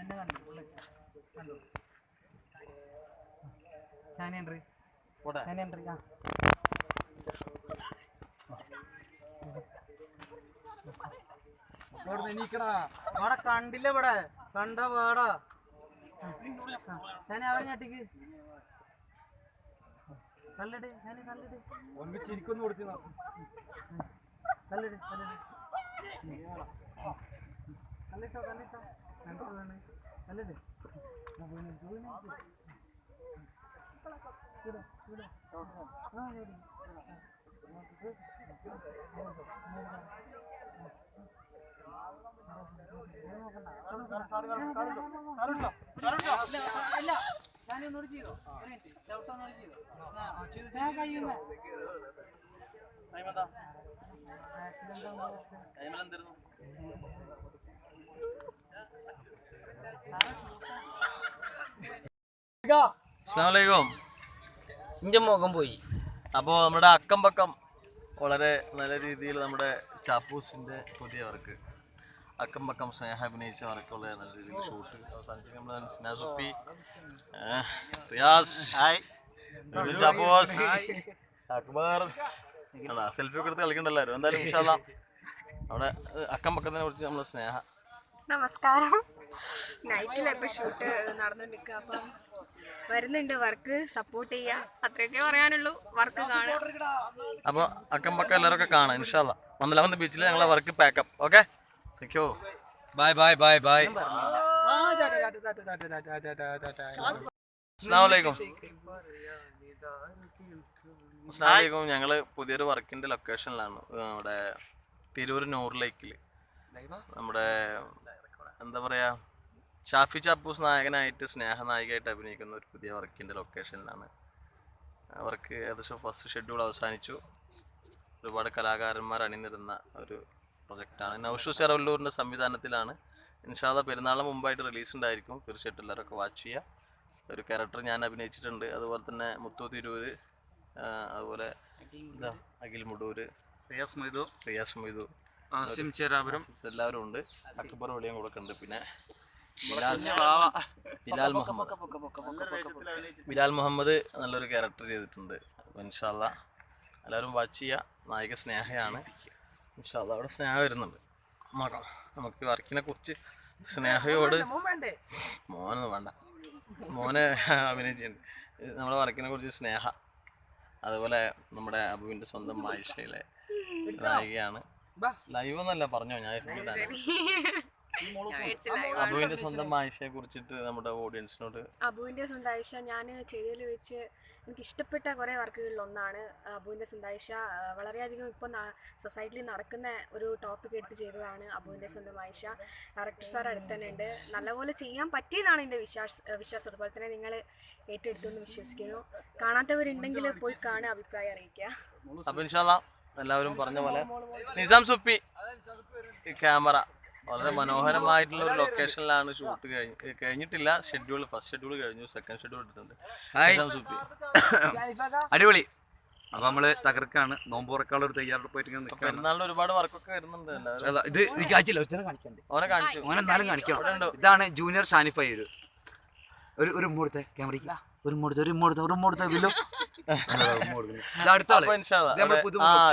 എന്നെ കണ്ടു ഉള്ളിൽ. കണ്ടു. ഞാനുണ്ട് പോട്ടെ ഞാനുണ്ട് ആ. ഇവിടുന്ന് എണീക്കടാ? അവിടെ കണ്ടില്ല ഇവിടെ. കണ്ട പാടാ ഞാൻ അവരെ ഞെട്ടിക്ക്. കല്ലിട് ഞാൻ കല്ലിട് ഒന്ന് ചിരിക്കൊന്നു കൊടുത്തു കല്ലിട് കല്ലിട് കല്ലിട്ടോ കല്ലിട്ടോ ഇല്ല ഞാനൊന്നുകൂടി ചെയ്തോ ചവിട്ടൊന്നുകൂടി ചെയ്തോ ഞാൻ കഴിയുന്ന അസ്സാമലൈക്കും ഇന്റെ മുഖം പോയി. അപ്പോൾ നമ്മുടെ അക്കം പക്കം വളരെ നല്ല രീതിയിൽ നമ്മുടെ ചാപ്പൂസിന്റെ പുതിയ വർക്ക് അക്കം പക്കം സ്നേഹ അഭിനയിച്ച വർക്കുള്ള നല്ല രീതിയിൽ ഷൂട്ട് അവസാനിച്ച് നമ്മൾ സ്നേഹസുപ്പി റിയാസ് ഇത് ചാപ്പൂസ്. അക്ബർ. സെൽഫി ഒക്കെ എടുത്ത് കളിക്കണ്ടല്ലോ എന്തായാലും വിശാല അവിടെ അക്കം പക്കത്തിനെ കുറിച്ച് നമ്മൾ സ്നേഹ നമസ്കാരം. നൈറ്റിലാണ് ഇപ്പോൾ ഷൂട്ട് നടന്നുകൊണ്ടിരിക്കുക അപ്പം വരുന്നുണ്ട് വർക്ക് സപ്പോർട്ട് ചെയ്യുക അത്രയൊക്കെ പറയാനുള്ളൂ. വർക്ക് കാണുക അപ്പോൾ അക്കം പക്കം എല്ലാവരും കാണാം ഇൻഷാല്ല മന്ദലാമന്ത് ബീച്ചിൽ ഞങ്ങളെ work pack up okay thank bye bye bye bye അസ്സാമലൈക്കും അസ്സാമലൈക്കും ഞങ്ങൾ പുതിയൊരു വർക്കിന്റെ ലൊക്കേഷനിലാണ് നമ്മുടെ തിരൂർ നൂർ ലേക്കിൽ നമ്മുടെ എന്താ പറയാ ഷാഫി ചാപ്പൂസ് നായകനായിട്ട് സ്നേഹ നായികയായിട്ട് അഭിനയിക്കുന്ന ഒരു പുതിയ വർക്കിന്റെ ലൊക്കേഷനിലാണ് അവർക്ക് ഏകദേശം ഫസ്റ്റ് ഷെഡ്യൂൾ അവസാനിച്ചു. ഒരുപാട് കലാകാരന്മാർ അണിനിരുന്ന ഒരു പ്രൊജക്റ്റാണ് നൗഷു ചെറവല്ലൂരിന്റെ സംവിധാനത്തിലാണ്. ഇൻഷാദ പെരുന്നാളിന് മുമ്പായിട്ട് റിലീസ് ഉണ്ടായിരിക്കും. തീർച്ചയായിട്ടും എല്ലാവരൊക്കെ വാച്ച് ചെയ്യുക. ഒരു ക്യാരക്ടർ ഞാൻ അഭിനയിച്ചിട്ടുണ്ട്. അതുപോലെ തന്നെ മുത്തു തിരൂര് അതുപോലെ അഖിൽ മുടൂര് റിയാസ് മൊയ്തു. റിയാസ് മൊയ്തു. ആസിം ചേരാപുരം എല്ലാവരും ഉണ്ട്. അക്ബർ വെളിയും കൂടെ ഉണ്ട്. പിന്നെ ബിലാൽ മുഹമ്മദ്. ബിലാൽ മുഹമ്മദ് നല്ലൊരു ക്യാരക്ടർ ചെയ്തിട്ടുണ്ട്. ഇൻഷാല്ല എല്ലാവരും വാച്ച് ചെയ്യുക നായിക സ്നേഹയാണ്. ഇൻഷാല്ല അവിടെ സ്നേഹ വരുന്നുണ്ട്. നോക്കാം നമുക്ക് വർക്കിനെ കുറിച്ച് സ്നേഹയോട് മോനൊന്നും വേണ്ട. മോനെ അഭിനയിച്ചിട്ടുണ്ട്. നമ്മുടെ വർക്കിനെ കുറിച്ച് സ്നേഹ. അതുപോലെ നമ്മുടെ അബുവിന്റെ സ്വന്തം മായിഷയിലെ നായികയാണ്. ലൈവ് ഒന്നല്ല പറഞ്ഞോ? ഞാൻ ഇതാണ്. അബുവിന്റെ സ്വന്തം ആയിഷയെ കുറിച്ചിട്ട് നമ്മുടെ ഓഡിയൻസിനോട് അബുവിന്റെ സ്വന്തം ആയിഷ ഞാൻ ചെയ്തതിൽ വെച്ച് എനിക്ക് ഇഷ്ടപ്പെട്ട കുറേ വർക്കുകളിൽ ഒന്നാണ് അബുവിന്റെ സ്വന്തം ആയിഷ വളരെയധികം ഇപ്പോൾ സൊസൈറ്റിയിൽ നടക്കുന്ന ഒരു ടോപ്പിക് എടുത്ത് ചെയ്തതാണ് അബുവിന്റെ സ്വന്തം ആയിഷ ഡയറക്ടർ സാർ അടുത്ത് തന്നെ ഉണ്ട്. നല്ലപോലെ ചെയ്യാൻ പറ്റിയതാണ് എന്റെ വിശ്വാസ വിശ്വാസം. അതുപോലെ തന്നെ നിങ്ങൾ ഏറ്റെടുത്തു എന്ന് വിശ്വസിക്കുന്നു. കാണാത്തവരുണ്ടെങ്കിൽ പോയി കാണുക അഭിപ്രായം അറിയിക്കുക. എല്ലാവരും പറഞ്ഞ പോലെ. നിസാം സുപ്പി ക്യാമറ. വളരെ മനോഹരമായിട്ടുള്ള ഒരു ലൊക്കേഷനിലാണ് ഷൂട്ട് കഴിഞ്ഞ് കഴിഞ്ഞിട്ടില്ല. ഷെഡ്യൂൾ ഫസ്റ്റ് ഷെഡ്യൂൾ കഴിഞ്ഞു. സെക്കൻഡ് ഷെഡ്യൂൾ ഇട്ടിട്ടുണ്ട്. അടിപൊളി. അപ്പൊ നമ്മൾ തകർക്കാണ്. നോമ്പുറക്കാനുള്ള ഒരു തയ്യാറെടുപ്പായിട്ട് പെരുന്നാളിന് ഒരുപാട് വർക്കൊക്കെ വരുന്നുണ്ട് ഇത് നീ കാണിച്ചില്ല. ഒറ്റ കാണിക്കണ്ടേ. അവനെ കാണിച്ചു. ഓനെ എന്നാലും കാണിക്കണം. ഇതാണ് ജൂനിയർ ഷാനിഫൈ ഒരു. ഒരു ഒരു മൂടത്തെ ക്യാമറയ്ക്ക് ഒരു മൂടത്തെ ഒരു മൂടത്തെ ഒരു മൂടത്തെ വില്ലോ. അടുത്ത ആൾ.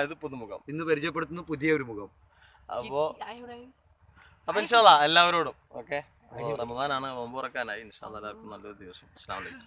ഇത് പുതുമുഖം. ഇന്ന് പരിചയപ്പെടുത്തുന്ന പുതിയ ഒരു മുഖം. അപ്പോ അപ്പൊ ഇൻഷാല്ല എല്ലാവരോടും. ഓക്കെ? റമദാനാണ് നോമ്പ് തുറക്കാനായി ഇൻഷാല്ല എല്ലാവർക്കും നല്ലൊരു ദിവസം. അസ്സാം വലൈക്കും